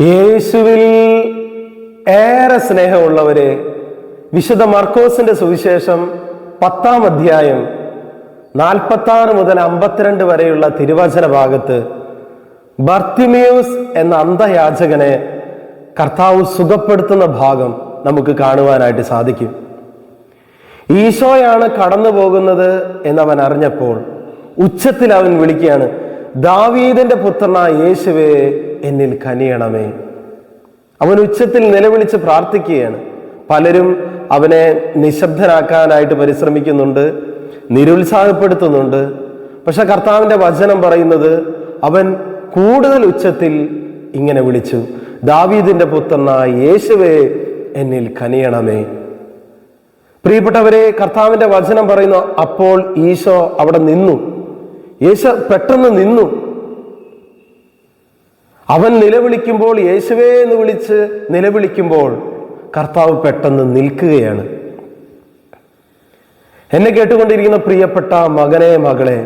യേശുവിൽ ഏറെ സ്നേഹമുള്ളവരെ വിശുദ്ധ മർക്കോസിന്റെ സുവിശേഷം പത്താം അധ്യായം നാൽപ്പത്തി മുതൽ അമ്പത്തിരണ്ട് വരെയുള്ള തിരുവചന ഭാഗത്ത് ബർത്തിമേയൂസ് എന്ന അന്ധയാചകനെ കർത്താവ് സുഖപ്പെടുത്തുന്ന ഭാഗം നമുക്ക് കാണുവാനായിട്ട് സാധിക്കും. ഈശോയാണ് കടന്നു പോകുന്നത് എന്നവൻ അറിഞ്ഞപ്പോൾ ഉച്ചത്തിൽ അവൻ വിളിക്കുകയാണ് ദാവീദിന്റെ പുത്രനായ യേശുവേ എന്നിൽ കനിയണമേ. അവൻ ഉച്ചത്തിൽ നിലവിളിച്ച് പ്രാർത്ഥിക്കുകയാണ്. പലരും അവനെ നിശബ്ദനാക്കാനായിട്ട് പരിശ്രമിക്കുന്നുണ്ട് നിരുത്സാഹപ്പെടുത്തുന്നുണ്ട്. പക്ഷെ കർത്താവിന്റെ വചനം പറയുന്നത് അവൻ കൂടുതൽ ഉച്ചത്തിൽ ഇങ്ങനെ വിളിച്ചു ദാവീദിന്റെ പുത്രനായ യേശുവേ എന്നിൽ കനിയണമേ. പ്രിയപ്പെട്ടവരെ കർത്താവിന്റെ വചനം പറയുന്നു അപ്പോൾ ഈശോ അവിടെ നിന്നു. യേശോ പെട്ടെന്ന് നിന്നു. അവൻ നിലവിളിക്കുമ്പോൾ യേശുവേ എന്ന് വിളിച്ച് നിലവിളിക്കുമ്പോൾ കർത്താവ് പെട്ടെന്ന് നിൽക്കുകയാണ്. എന്നെ കേട്ടുകൊണ്ടിരിക്കുന്ന പ്രിയപ്പെട്ട മകനെ മകളെ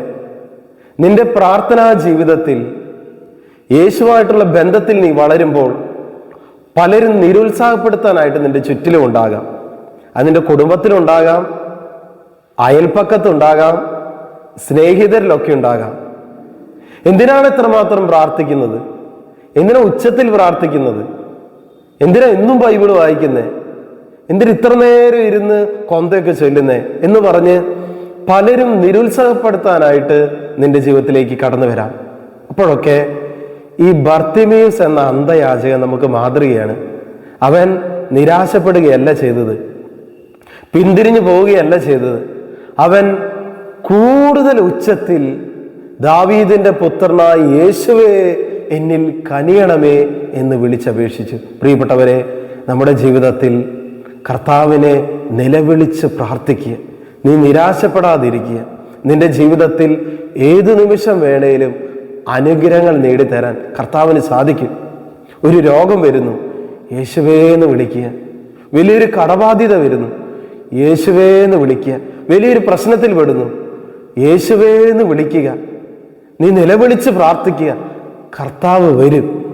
നിന്റെ പ്രാർത്ഥനാ ജീവിതത്തിൽ യേശുവായിട്ടുള്ള ബന്ധത്തിൽ നീ വളരുമ്പോൾ പലരും നിരുത്സാഹപ്പെടുത്താനായിട്ട് നിന്റെ ചുറ്റിലും ഉണ്ടാകാം. അത് നിന്റെ കുടുംബത്തിലുണ്ടാകാം അയൽപ്പക്കത്തുണ്ടാകാം സ്നേഹിതരിലൊക്കെ ഉണ്ടാകാം. എന്തിനാണ് ഇത്രമാത്രം പ്രാർത്ഥിക്കുന്നത്? എന്തിനാ ഉച്ചത്തിൽ പ്രാർത്ഥിക്കുന്നത്? എന്തിനാ എന്നും ബൈബിൾ വായിക്കുന്നേ? എന്തിനാ ഇത്ര നേരം ഇരുന്ന് കൊന്തയൊക്കെ ചൊല്ലുന്നേ? എന്ന് പറഞ്ഞ് പലരും നിരുത്സാഹപ്പെടുത്താനായിട്ട് നിന്റെ ജീവിതത്തിലേക്ക് കടന്നു വരാം. അപ്പോഴൊക്കെ ഈ ബർത്തിമീസ് എന്ന അന്ധയാചകൻ നമുക്ക് മാതൃകയാണ്. അവൻ നിരാശപ്പെടുകയല്ല ചെയ്തത്. പിന്തിരിഞ്ഞു പോവുകയല്ല ചെയ്തത്. അവൻ കൂടുതൽ ഉച്ചത്തിൽ ദാവീദിന്റെ പുത്രനായ യേശുവേ എന്നിൽ കനിയണമേ എന്ന് വിളിച്ചപേക്ഷിച്ചു. പ്രിയപ്പെട്ടവരെ നമ്മുടെ ജീവിതത്തിൽ കർത്താവിനെ നിലവിളിച്ച് പ്രാർത്ഥിക്കുക. നീ നിരാശപ്പെടാതിരിക്കുക. നിന്റെ ജീവിതത്തിൽ ഏത് നിമിഷം വേണേലും അനുഗ്രഹങ്ങൾ നേടിത്തരാൻ കർത്താവിന് സാധിക്കും. ഒരു രോഗം വരുന്നു. യേശുവേ എന്ന് വിളിക്കുക. വലിയൊരു കടബാധ്യത വരുന്നു. യേശുവേ എന്ന് വിളിക്കുക. വലിയൊരു പ്രശ്നത്തിൽ പെടുന്നു. യേശുവേ എന്ന് വിളിക്കുക. നീ നിലവിളിച്ച് പ്രാർത്ഥിക്കുക. കർത്താവ് വരും.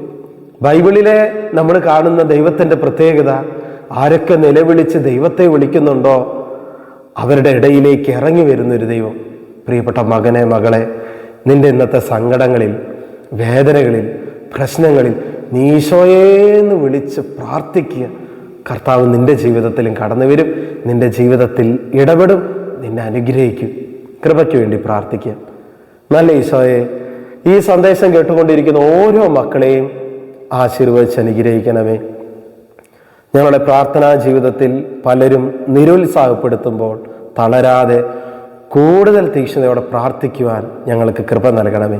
ബൈബിളിലെ നമ്മൾ കാണുന്ന ദൈവത്തിന്റെ പ്രത്യേകത ആരൊക്കെ നിലവിളിച്ച് ദൈവത്തെ വിളിക്കുന്നുണ്ടോ അവരുടെ ഇടയിലേക്ക് ഇറങ്ങി വരുന്നൊരു ദൈവം. പ്രിയപ്പെട്ട മകനെ മകളെ നിന്റെ ഇന്നത്തെ സങ്കടങ്ങളിൽ വേദനകളിൽ പ്രശ്നങ്ങളിൽ നീശോയേന്ന് വിളിച്ച് പ്രാർത്ഥിക്കുക. കർത്താവ് നിന്റെ ജീവിതത്തിലും കടന്നു വരും. നിന്റെ ജീവിതത്തിൽ ഇടപെടും. നിന്നെ അനുഗ്രഹിക്കും. കൃപയ്ക്ക് വേണ്ടി പ്രാർത്ഥിക്കുക. നല്ല ഈശോയെ ഈ സന്ദേശം കേട്ടുകൊണ്ടിരിക്കുന്ന ഓരോ മക്കളെയും ആശീർവദിച്ച് അനുഗ്രഹിക്കണമേ. ഞങ്ങളുടെ പ്രാർത്ഥനാ ജീവിതത്തിൽ പലരും നിരുത്സാഹപ്പെടുത്തുമ്പോൾ തളരാതെ കൂടുതൽ തീക്ഷ്ണതയോടെ പ്രാർത്ഥിക്കുവാൻ ഞങ്ങൾക്ക് കൃപ നൽകണമേ.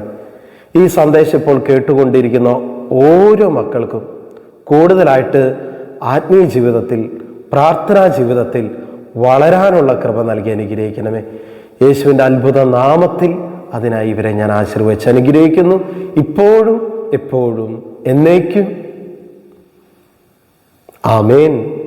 ഈ സന്ദേശം ഇപ്പോൾ കേട്ടുകൊണ്ടിരിക്കുന്ന ഓരോ മക്കൾക്കും കൂടുതലായിട്ട് ആത്മീയ ജീവിതത്തിൽ പ്രാർത്ഥനാ ജീവിതത്തിൽ വളരാനുള്ള കൃപ നൽകി അനുഗ്രഹിക്കണമേ. യേശുവിന്റെ അത്ഭുത നാമത്തിൽ അതിനായി ഇവരെ ഞാൻ ആശീർവദിച്ച് അനുഗ്രഹിക്കുന്നു. ഇപ്പോഴും എപ്പോഴും എന്നേക്കും. ആമേൻ.